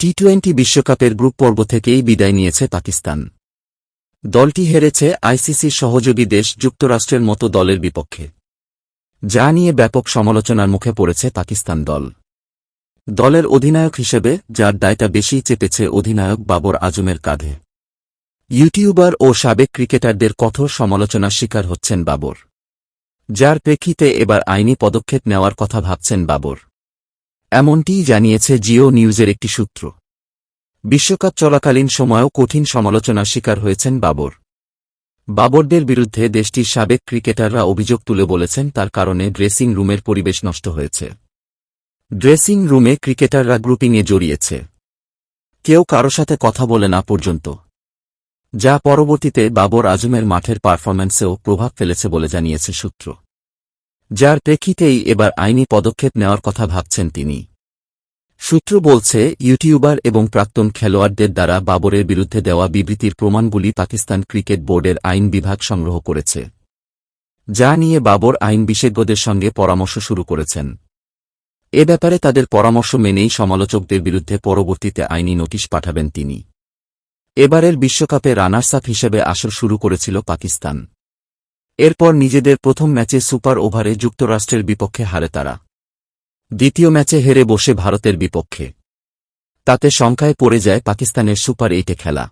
T twenty বিশ্বকাপের group পর্ব থেকেই বিদায় নিয়েছে পাকিস্তান। দলটি হেরেছে আইসিসির সহযোগী দেশ যুক্তরাষ্ট্রের মতো দলের বিপক্ষে। যা নিয়ে ব্যাপক সমালোচনার মুখে পড়েছে পাকিস্তান দল। দলের অধিনায়ক হিসেবে, যার দায়টা বেশি চেপেছে অধিনায়ক বাবর আজমের কাঁধে। ইউটিউবার ও সাবেক ক্রিকেটারদের কঠোর সমালোচনার শিকার হচ্ছেন বাবর। যার প্রেক্ষিতে এবার আইনি পদক্ষেপ নেওয়ার কথা ভাবছেন বাবর। এমনটিই জানিয়েছে জিও নিউজের একটি সূত্র। বিশ্বকাপ চলাকালীন সময়েও কঠিন সমালোচনার শিকার হয়েছেন বাবর। বাবরদের বিরুদ্ধে দেশটির সাবেক ক্রিকেটাররা অভিযোগ তুলে বলেছেন তার কারণে ড্রেসিং রুমের পরিবেশ নষ্ট হয়েছে। ড্রেসিং রুমে ক্রিকেটাররা গ্রুপিংয়ে জড়িয়েছে। কেউ কারও সাথে কথা বলে না পর্যন্ত। যা পরবর্তীতে বাবর আজমের মাঠের পারফরম্যান্সেও প্রভাব ফেলেছে বলে জানিয়েছে সূত্র। যার প্রেক্ষিতেই এবার আইনি পদক্ষেপ নেওয়ার কথা ভাবছেন তিনি। সূত্র বলছে, ইউটিউবার এবং প্রাক্তন খেলোয়াড়দের দ্বারা বাবরের বিরুদ্ধে দেওয়া বিবৃতির প্রমাণগুলি পাকিস্তান ক্রিকেট বোর্ডের আইন বিভাগ সংগ্রহ করেছে। যা নিয়ে বাবর আইন বিশেষজ্ঞদের সঙ্গে পরামর্শ শুরু করেছেন। এ ব্যাপারে তাদের পরামর্শ মেনেই সমালোচকদের বিরুদ্ধে পরবর্তীতে আইনি নোটিশ পাঠাবেন তিনি। এবারের বিশ্বকাপে রানার্স আপ হিসেবে আসর শুরু করেছিল পাকিস্তান। এরপর নিজেদের প্রথম ম্যাচে সুপার ওভারে যুক্তরাষ্ট্রের বিপক্ষে হারে তারা। দ্বিতীয় ম্যাচে হেরে বসে ভারতের বিপক্ষে। তাতে সংখ্যায় পড়ে যায় পাকিস্তানের সুপার এইটে খেলা।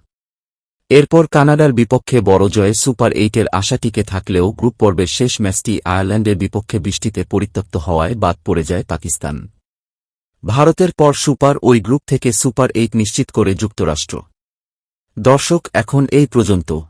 এরপর কানাডার বিপক্ষে বড় জয়ে সুপার এইটের আশা টিকে থাকলেও গ্রুপ পর্বের শেষ ম্যাচটি আয়ারল্যান্ডের বিপক্ষে বৃষ্টিতে পরিত্যক্ত হওয়ায় বাদ পড়ে যায় পাকিস্তান। ভারতের পর সুপার ওই গ্রুপ থেকে সুপার এইট নিশ্চিত করে যুক্তরাষ্ট্র। দর্শক, এখন এই পর্যন্ত।